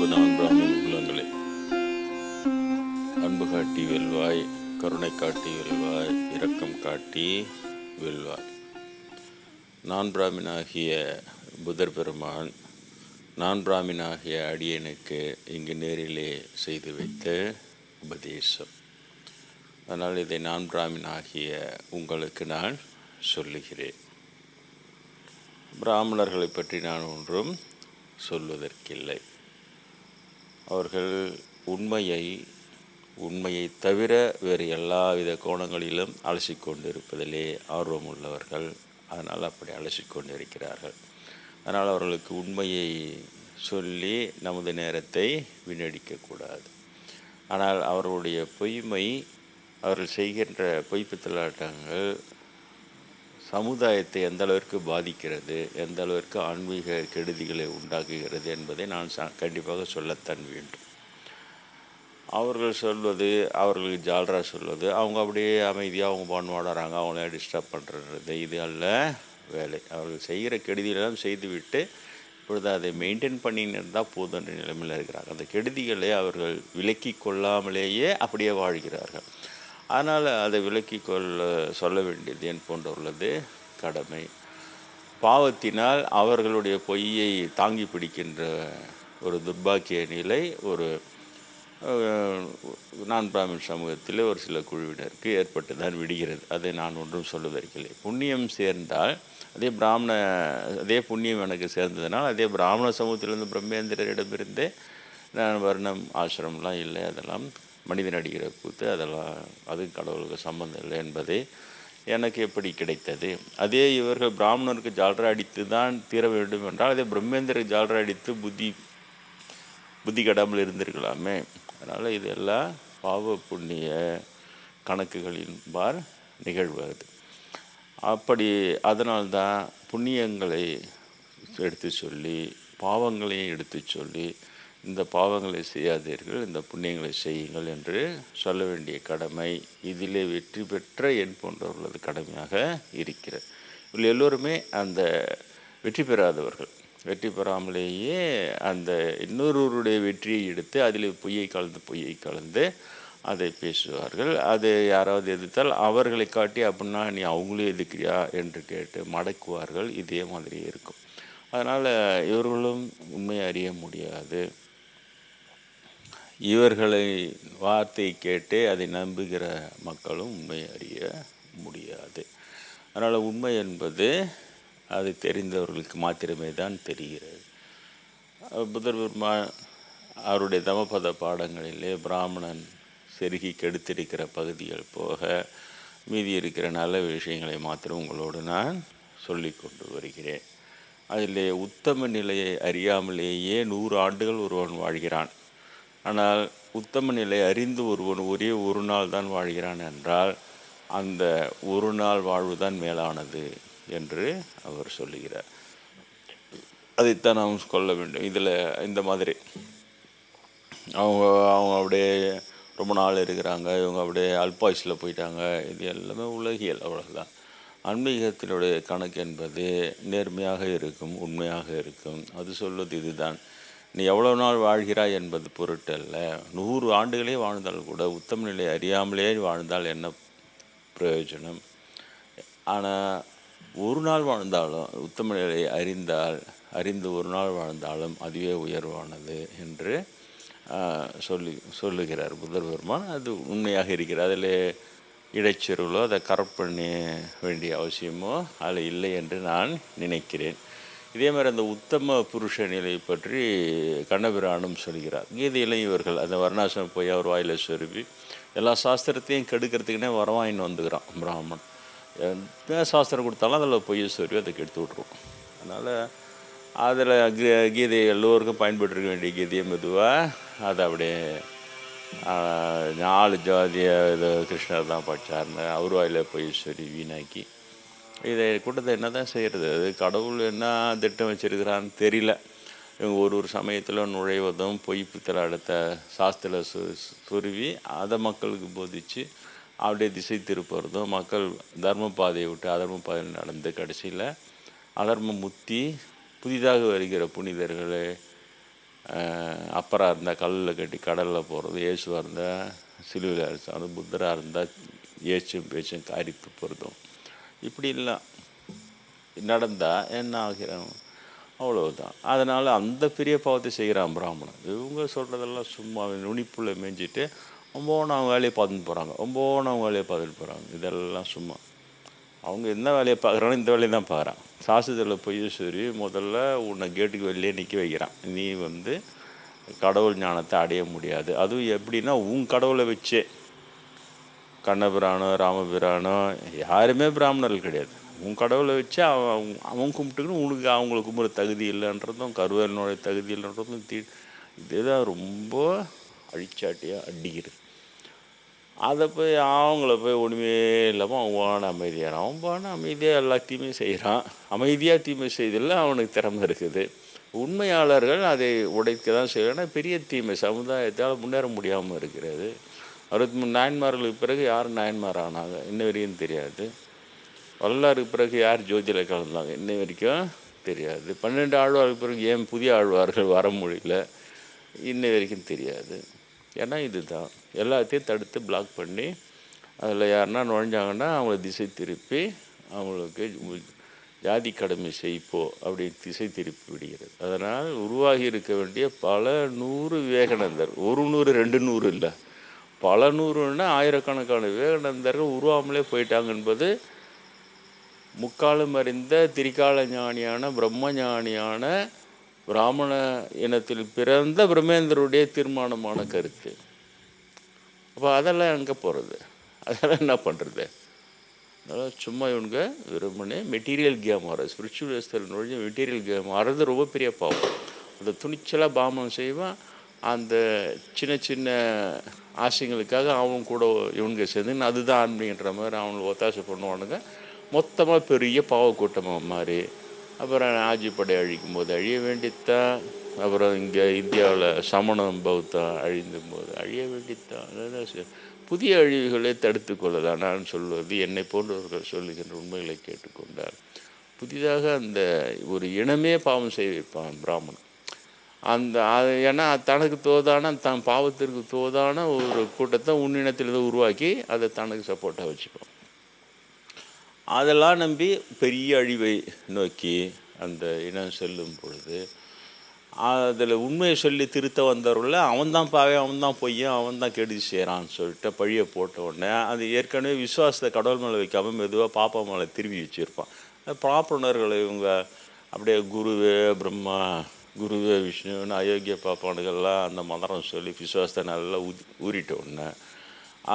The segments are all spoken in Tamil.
அன்பு நான்காமின் உள்ளங்களே. அன்பு காட்டி வெல்வாய் கருணை காட்டி வெல்வாய் இரக்கம் காட்டி வெல்வாய். நான் பிராமினாகிய புதர் பெருமான் நான் பிராமினாகிய அடியனுக்கு இங்கு நேரிலே செய்து வைத்த உபதேசம். அதனால் இதை நான் பிராமினாகிய உங்களுக்கு நான் சொல்லுகிறேன். பிராமணர்களை பற்றி நான் ஒன்றும் சொல்வதற்கில்லை. அவர்கள் உண்மையை உண்மையை தவிர வேறு எல்லா வித கோணங்களிலும் அலசி இருப்பதிலே ஆர்வம் உள்ளவர்கள் அதனால் அப்படி அலசி இருக்கிறார்கள் அதனால் அவர்களுக்கு உண்மையை சொல்லி நமது நேரத்தை வீணடிக்கக்கூடாது. ஆனால் அவர்களுடைய பொய்மை அவர்கள் செய்கின்ற பொய்ப்பித்தலாட்டங்கள் சமுதாயத்தை எந்த அளவிற்கு பாதிக்கிறது எந்த அளவிற்கு ஆன்மீக கெடுதிகளை உண்டாக்குகிறது என்பதை நான் கண்டிப்பாக சொல்லத்தான் வேண்டும். அவர்கள் சொல்வது அவர்களுக்கு ஜால்ரா சொல்வது அவங்க அப்படியே அமைதியாக அவங்க பான் வாடுறாங்க அவங்கள டிஸ்டர்ப் பண்ணுறது இது அல்ல வேலை. அவர்கள் செய்கிற கெடுதிகளெல்லாம் செய்துவிட்டு இப்பொழுது அதை மெயின்டைன் பண்ணின்னு இருந்தால் போதுன்ற நிலைமையில் இருக்கிறாங்க அந்த கெடுதிகளை அவர்கள் விலக்கி கொள்ளாமலேயே அப்படியே வாழ்கிறார்கள். அதனால் அதை விலக்கி கொள்ள சொல்ல வேண்டியது என் போன்றுள்ளது கடமை. பாவத்தினால் அவர்களுடைய பொய்யை தாங்கி பிடிக்கின்ற ஒரு துர்பாக்கிய நிலை ஒரு நான் பிராமின் சமூகத்தில் ஒரு சில குழுவினருக்கு ஏற்பட்டு தான் விடுகிறது. அதை நான் ஒன்றும் சொல்லுவதற்கில்லை. புண்ணியம் சேர்ந்தால் அதே பிராமண அதே புண்ணியம் எனக்கு சேர்ந்ததுனால் அதே பிராமண சமூகத்திலிருந்து பிரம்மேந்திரரிடமிருந்தே நான் வர்ணம் ஆசிரமம்லாம் இல்லை அதெல்லாம் மனிதன் அடிக்கிற கூத்து அதெல்லாம் அது கடவுளுக்கு சம்மந்தம் இல்லை என்பதே எனக்கு எப்படி கிடைத்தது? அதே இவர்கள் பிராமணருக்கு ஜால்ரா அடித்து தான் தீர வேண்டும் என்றால் அதே பிரம்மேந்திரருக்கு ஜால்ரா அடித்து புத்தி புத்தி கடாமல் இருந்திருக்கலாமே. அதனால் இதெல்லாம் பாவ புண்ணிய கணக்குகளின் பார் நிகழ்வது அப்படி அதனால்தான் புண்ணியங்களை எடுத்து சொல்லி பாவங்களையும் எடுத்து சொல்லி இந்த பாவங்களை செய்யாதீர்கள் இந்த புண்ணியங்களை செய்யுங்கள் என்று சொல்ல வேண்டிய கடமை இதிலே வெற்றி பெற்ற என் போன்றவர்களது கடமையாக இருக்கிறது. இவர்கள் எல்லோருமே அந்த வெற்றி பெறாதவர்கள். வெற்றி பெறாமலேயே அந்த இன்னொருவருடைய வெற்றியை எடுத்து அதில் பொய்யை கலந்து பொய்யை கலந்து அதை பேசுவார்கள். அதை யாராவது எதிர்த்தால் அவர்களை காட்டி அப்படின்னா நீ அவங்களே எதிர்க்கிறியா? என்று கேட்டு மடக்குவார்கள். இதே மாதிரியே இருக்கும். அதனால் இவர்களும் உண்மையை அறிய முடியாது. இவர்களை வார்த்தை கேட்டு அதை நம்புகிற மக்களும் உண்மை அறிய முடியாது. அதனால் உண்மை என்பது அது தெரிந்தவர்களுக்கு மாத்திரமே தான் தெரிகிறது. புதர் பெருமா அவருடைய தமபத பாடங்களிலே பிராமணன் செருகி கெடுத்திருக்கிற பகுதிகள் போக மீதி இருக்கிற நல்ல விஷயங்களை மாத்திரம் உங்களோடு நான் சொல்லி கொண்டு வருகிறேன். அதிலே உத்தம நிலையை அறியாமலேயே நூறு ஆண்டுகள் ஒருவன் வாழ்கிறான். ஆனால் உத்தம நிலை அறிந்து ஒருவன் ஒரே ஒரு நாள் தான் வாழ்கிறான் என்றால் அந்த ஒரு நாள் வாழ்வு தான் மேலானது என்று அவர் சொல்லுகிறார். அதைத்தான் நாம் கொள்ள வேண்டும். இதில் இந்த மாதிரி அவங்க அவங்க அப்படியே ரொம்ப நாள் இருக்கிறாங்க. இவங்க அப்படியே அல்பாயுஸில் போயிட்டாங்க. இது எல்லாமே உலகியல் அவ்வளோதான் ஆன்மீகத்தினுடைய கணக்கு என்பது நேர்மையாக இருக்கும் உண்மையாக இருக்கும். அது சொல்வது இதுதான். நீ எவ்வளோ நாள் வாழ்கிறாய் என்பது பொருட்டல்ல. நூறு ஆண்டுகளே வாழ்ந்தால் கூட உத்தம நிலை அறியாமலே வாழ்ந்தால் என்ன பிரயோஜனம்? ஆனால் ஒரு நாள் வாழ்ந்தாலும் உத்தம நிலையை அறிந்தால் அறிந்து ஒரு நாள் வாழ்ந்தாலும் அதுவே உயர்வானது என்று சொல்லி சொல்லுகிறார் புத்தர் பெருமான். அது உண்மையாக இருக்கிறது. அதில் இடைச்செருவலோ அதை கரெக்ட் பண்ண வேண்டிய அவசியமோ அதில் இல்லை என்று நான் நினைக்கிறேன். இதே மாதிரி அந்த உத்தம புருஷ நிலை பற்றி கண்ணபிரானும் சொல்கிறார். கீதையிலையும் இவர்கள் அந்த வர்ணாசிரம் போய் அவர் வாயில சொருவி எல்லா சாஸ்திரத்தையும் கெடுக்கிறதுக்குனே வரவாயின்னு வந்துக்கிறான் பிராமணன். என்ன சாஸ்திரம் கொடுத்தாலும் அதில் பொய்ய சொருவி அதை கெடுத்து விட்ருவோம் அதனால் அதில் கீதை எல்லோருக்கும் பயன்பட்டுருக்க வேண்டிய கீதையை மெதுவாக அதை அப்படியே நாலு ஜாதிய இது கிருஷ்ணர் தான் படித்தார்னு அவர் வாயில போய் சொருவி வீணாக்கி இதை கூட்டத்தை என்ன தான் செய்கிறது அது கடவுள் என்ன திட்டம் வச்சிருக்கிறான்னு தெரியல. இவங்க ஒரு ஒரு சமயத்தில் நுழைவதும் பொய் பித்தளை அடுத்த சாஸ்திர சு சுருவி அதை மக்களுக்கு போதிச்சு அப்படியே திசை திருப்புறதும் மக்கள் தர்ம பாதையை விட்டு அதர்ம பாதையில் நடந்து கடைசியில் அதர்மம் முத்தி புதிதாக வருகிற புனிதர்களை அப்பராக இருந்தால் கல்லில் கட்டி கடலில் போகிறது இயேசுவாக இருந்தால் சிலுவையில் அரைச்சாலும் புத்தராக இருந்தால் ஏச்சும் பேச்சும் காரி துப்புறதும் இப்படிலாம் நடந்தால் என்ன ஆகிறோம்? அவ்வளவுதான். அதனால் அந்த பெரிய பாவத்தை செய்கிறான் பிராமணன். இவங்க சொல்கிறதெல்லாம் சும்மா நுனிப்புள்ள மேய்ஞ்சிட்டு ஒம்போன அவங்க வேலையை பார்த்துட்டு போகிறாங்க ஒம்போன அவங்க வேலையை பார்த்துட்டு போகிறாங்க இதெல்லாம் சும்மா. அவங்க என்ன வேலையை பார்க்குறானோ இந்த வேலையை தான் பார்க்குறான். சாஸ்திரத்தில் போய் சரி முதல்ல உன்னை கேட்டுக்கு வெளியே நிற்க வைக்கிறான். நீ வந்து கடவுள் ஞானத்தை அடைய முடியாது. அதுவும் எப்படின்னா உன் கடவுளை வச்சே கண்ணபிரானோ ராமபிரானோ யாருமே பிராமணர்கள் கிடையாது. உன் கடவுளை வச்சு அவன் அவன் அவன் கும்பிட்டுக்கணும் உனக்கு அவங்கள கும்புற தகுதி இல்லைன்றதும் கருவேலனுடைய தகுதி இல்லைன்றதும் தீ இதுதான் ரொம்ப அழிச்சாட்டியாக அடிக்கிறது அதை போய் அவங்கள போய் ஒன்றுமே இல்லாமல் அவன் வான அமைதியான அவன் பான அமைதியாக எல்லாத்தையுமே செய்கிறான் அமைதியாக தீமை செய்ததில் அவனுக்கு திறமை இருக்குது. உண்மையாளர்கள் அதை உடைக்க தான் செய்யணும் பெரிய தீமை சமுதாயத்தால் முன்னேற முடியாமல் இருக்கிறது. அறுபத்தி மூணு நாயன்மார்களுக்கு பிறகு யார் நாயன்மார் ஆனாங்க இன்ன வரைக்கும் தெரியாது. வல்லாருக்கு பிறகு யார் ஜோதியில் கலந்தாங்க? இன்ன வரைக்கும் தெரியாது. பன்னெண்டு ஆழ்வாருக்கு பிறகு ஏன் புதிய ஆழ்வார்கள் வர முடியல? இன்ன வரைக்கும் தெரியாது. ஏன்னா இதுதான். எல்லாத்தையும் தடுத்து பிளாக் பண்ணி அதில் யாருன்னா நுழைஞ்சாங்கன்னா அவங்கள திசை திருப்பி அவங்களுக்கு ஜாதி கடமை செய்ப்போ அப்படி திசை திருப்பி விடுகிறது. அதனால் உருவாகி இருக்க வேண்டிய பல நூறு விவேகானந்தர். ஒரு நூறு ரெண்டு நூறு இல்லை. பல நூறுன்னா ஆயிரக்கணக்கான விவேகானந்தர்கள் உருவாமலே போயிட்டாங்க என்பது முக்காலம் அறிந்த திரிகால ஞானியான பிரம்ம ஞானியான பிராமண இனத்தில் பிறந்த பிரம்மேந்தருடைய தீர்மானமான கருத்து. அப்போ அதெல்லாம் எங்கே போகிறது அதெல்லாம் என்ன பண்ணுறது அதனால் சும்மா இவனுங்க வெறுமனே மெட்டீரியல் கேம் ஆடுறது ஸ்பிரிச்சுவல் நுழைஞ்ச மெட்டீரியல் கேம் ஆடுறது ரொம்ப பெரிய பாவம். அந்த துணிச்சலாக பாமம் செய்வான். அந்த சின்ன சின்ன ஆசைங்களுக்காக அவன் கூட இவனுங்க சேர்ந்து அதுதான் ஆன்மீகன்ற மாதிரி அவனுக்கு ஒத்தாசை பண்ணுவானுங்க. மொத்தமாக பெரிய பாவ கூட்டமாக மாறி அப்புறம் ஆஜிப்படை அழிக்கும் போது அழிய வேண்டித்தான். அப்புறம் இங்கே இந்தியாவில் சமணம் பௌத்தம் அழிந்தும் போது அழிய வேண்டித்தான். புதிய அழிவுகளை தடுத்து கொள்ளதான் நான் சொல்வது என்னை போன்றவர்கள் சொல்லுகின்ற உண்மைகளை கேட்டுக்கொண்டார். புதிதாக அந்த ஒரு இனமே பாவம் செய்ய வைப்பான் பிராமணன். அந்த அது ஏன்னா தனக்கு தோதான தன் பாவத்திற்கு தோதான ஒரு கூட்டத்தை உன்னினத்திலிருந்து உருவாக்கி அதை தனக்கு சப்போர்ட்டாக வச்சுப்போம் அதெல்லாம் நம்பி பெரிய அழிவை நோக்கி அந்த இனம் செல்லும் பொழுது அதில் உண்மையை சொல்லி திருத்த வந்தவர்கள அவன்தான் பாவே அவன் தான் பொய்யன் அவன் தான் கெடுதி செய்கிறான்னு சொல்லிட்டு பழியை போட்ட உடனே அது ஏற்கனவே விசுவாசத்தை கடவுள் மேலே வைக்காம மெதுவாக பாப்பா மேலே திரும்பி வச்சுருப்பான். பாப்பனர்களை இவங்க அப்படியே குருவே பிரம்மா குருவே விஷ்ணுன்னு அயோக்கிய பாப்பானுகள்லாம் அந்த மந்திரம் சொல்லி விசுவாசத்தை நல்லா ஊதி ஊறிட்ட உடனே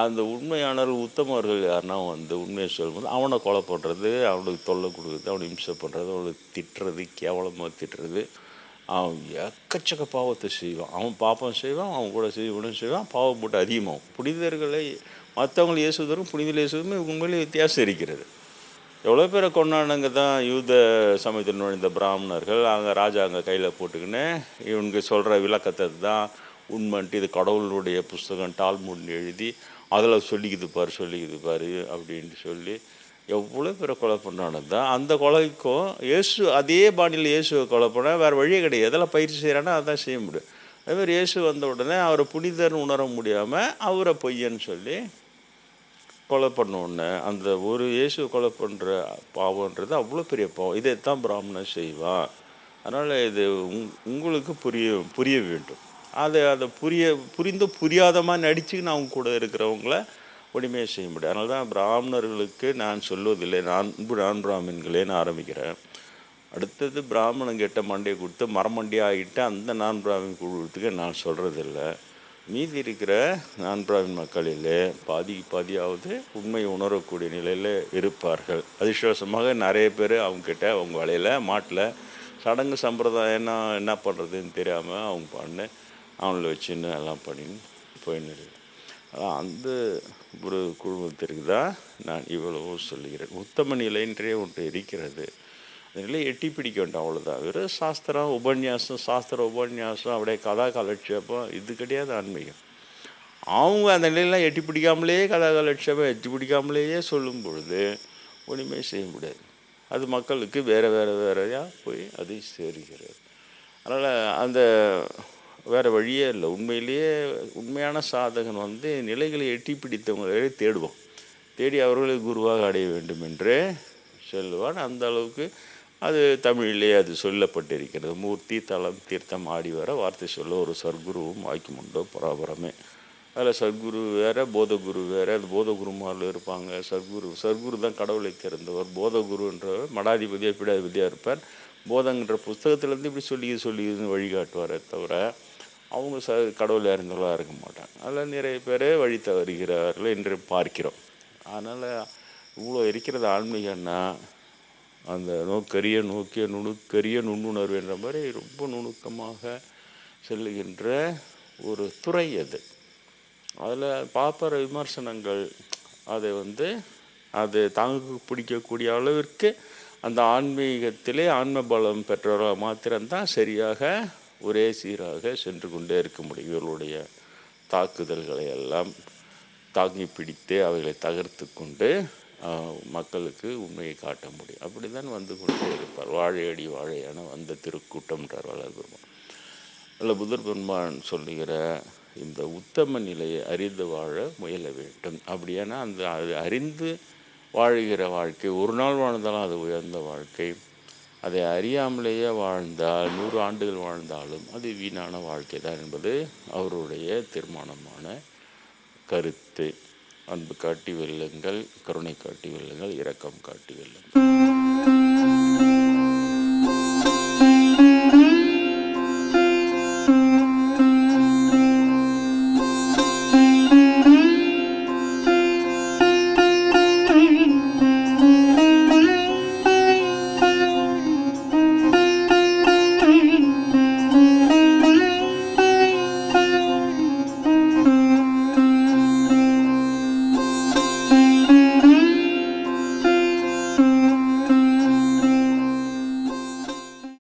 அந்த உண்மையானவர்கள் உத்தமர்கள் யாருன்னா வந்து உண்மையை சொல்லும்போது அவனை கொலை பண்ணுறது அவனுக்கு தொல்லை கொடுக்குறது அவனை இம்சை பண்ணுறது அவனுக்கு திட்டுறது கேவலமாக திட்டுறது. அவன் எக்கச்சக்க பாவத்தை செய்வான். அவன் பாப்பம் செய்வான் அவன் கூட செய்வனும் செய்வான் பாவம் போட்டு அதிகமாகும். புனிதர்களை மற்றவங்களை இயேசுவதற்கும் புனிதர்கள் இயேசுவதுமே உண்மையிலே வித்தியாசம் இருக்கிறது. எவ்வளோ பேரை கொண்டானுங்க தான் யூத சமயத்தில் நுழைந்த பிராமணர்கள்? அங்கே ராஜா அங்கே கையில் போட்டுக்கின்னு இவனுக்கு சொல்கிற விளக்கத்தை தான் உண்மைன்ட்டு இது கடவுளுடைய புஸ்தகம் டால்முன் எழுதி அதில் சொல்லிக்குது பாரு சொல்லிக்குது பாரு அப்படின்ட்டு சொல்லி எவ்வளோ பேரை கொலை பண்ணானது தான். அந்த கொலைக்கும் இயேசு அதே பாணியில் இயேசுவை கொலை பண்ணால் வேறு வழியே கிடையாது. எதெல்லாம் பயிற்சி செய்கிறானோ அதான் செய்ய முடியும். அதேமாதிரி இயேசு வந்த உடனே அவரை புனிதர்னு உணர முடியாமல் அவரை பொய்யன்னு சொல்லி கொலை பண்ணோடனே அந்த ஒரு இயேசு கொலை பண்ணுற பாவன்றது அவ்வளோ பெரிய பாவம். இதைத்தான் பிராமணன் செய்வான் அதனால் இது உங் உங்களுக்கு புரிய புரிய வேண்டும். அதை அதை புரிய புரிந்து புரியாதமாக நடிச்சுக்கின்னு அவங்க கூட இருக்கிறவங்கள ஒன்றுமே செய்ய முடியாது. அதனால தான் பிராமணர்களுக்கு நான் சொல்வதில்லை. நான் நான் பிராமின்களேன்னு ஆரம்பிக்கிறேன். அடுத்தது பிராமணன் கிட்ட மண்டையை கொடுத்து மரமண்டி ஆகிட்டு அந்த நான் பிராமின் குழுவத்துக்கு நான் சொல்கிறதில்ல மீதி இருக்கிற நான்பிராவின் மக்களிலே பாதி பாதியாவது உண்மை உணரக்கூடிய நிலையில் இருப்பார்கள். அதிர்ஷ்டவசமாக நிறைய பேர் அவங்கக்கிட்ட அவங்க வலையில் மாட்டில் சடங்கு சம்பிரதாயம் என்ன பண்ணுறதுன்னு தெரியாமல் அவங்க பண்ணு அவங்கள வச்சுன்னு எல்லாம் பண்ணின்னு போயின்னு அதான் அந்த ஒரு குழுமத்திற்கு தான் நான் இவ்வளவோ சொல்லுகிறேன். உத்தம நிலைன்றே ஒன்று இருக்கிறது. அந்த நிலையை எட்டி பிடிக்க வேண்டாம் அவ்வளோதான் வெறும் சாஸ்திரம் உபன்யாசம் சாஸ்திர உபன்யாசம் அப்படியே கதா கலட்சேபம் இது கிடையாது ஆன்மீகம். அவங்க அந்த நிலையெல்லாம் எட்டி பிடிக்காமலேயே கதா கலட்சேபம் எட்டி பிடிக்காமலேயே சொல்லும் பொழுது ஒன்றுமே செய்ய முடியாது. அது மக்களுக்கு வேறு வேறு வேறையாக போய் அதை சேருகிறது. அதனால் அந்த வேறு வழியே இல்லை. உண்மையிலேயே உண்மையான சாதகன் வந்து நிலைகளை எட்டி பிடித்தவங்களை தேடுவோம் தேடி அவர்களை குருவாக அடைய வேண்டும் என்று செல்வான் அந்த அளவுக்கு அது தமிழிலே அது சொல்லப்பட்டிருக்கிறது. மூர்த்தி தலம் தீர்த்தம் ஆடி வர வார்த்தை சொல்ல ஒரு சர்க்குருவும் வாய்க்குமுண்டோ பராபரமே. அதில் சர்க்குரு வேறு போதகுரு வேறு. அது போதகுருமாரில் இருப்பாங்க. சர்க்குரு சர்க்குரு தான் கடவுளை திறந்தவர். போதகுருன்றவர் மடாதிபதியாக பீடாதிபதியாக இருப்பார். போதங்கிற புஸ்தகத்துலேருந்து இப்படி சொல்லி சொல்லி வழிகாட்டுவாரே தவிர அவங்க ச கடவுளை அறிந்தவர்களாக இருக்க மாட்டாங்க. அதில் நிறைய பேர் வழி தவறுகிறார்கள் என்று பார்க்கிறோம். அதனால் இவ்வளோ இருக்கிறது ஆன்மீகன்னா அந்த நோக்கரிய நோக்கிய நுணுக்கரிய நுண்ணுணர்வு என்ற மாதிரி ரொம்ப நுணுக்கமாக செல்லுகின்ற ஒரு துறை அது. அதில் பார்ப்பற விமர்சனங்கள் அதை வந்து அது தாங்க பிடிக்கக்கூடிய அளவிற்கு அந்த ஆன்மீகத்திலே ஆன்ம பலம் பெற்றவர்கள் மாத்திரம்தான் சரியாக ஒரே சீராக சென்று கொண்டே இருக்க முடியும். இவர்களுடைய தாக்குதல்களை எல்லாம் தாங்கி பிடித்து அவைகளை தகர்த்து கொண்டு மக்களுக்கு உண்மையை காட்ட முடியும். அப்படி தான் வந்து கொண்டே இருப்பார் வாழையடி வாழையான வந்த திருக்கூட்டம்ன்றார் வளர் பெருமான் அதில் புதர் பெருமான் சொல்லுகிற இந்த உத்தம நிலையை அறிந்து வாழ முயல வேண்டும். அப்படியானா அந்த அது அறிந்து வாழுகிற வாழ்க்கை ஒரு நாள் வாழ்ந்தாலும் அது உயர்ந்த வாழ்க்கை. அதை அறியாமலேயே வாழ்ந்தால் நூறு ஆண்டுகள் வாழ்ந்தாலும் அது வீணான வாழ்க்கை தான் என்பது அவருடைய தீர்மானமான கருத்து. அன்பு காட்டி வெல்லுங்கள் கருணை காட்டி வெல்லுங்கள் இரக்கம் காட்டி வெல்லுங்கள்.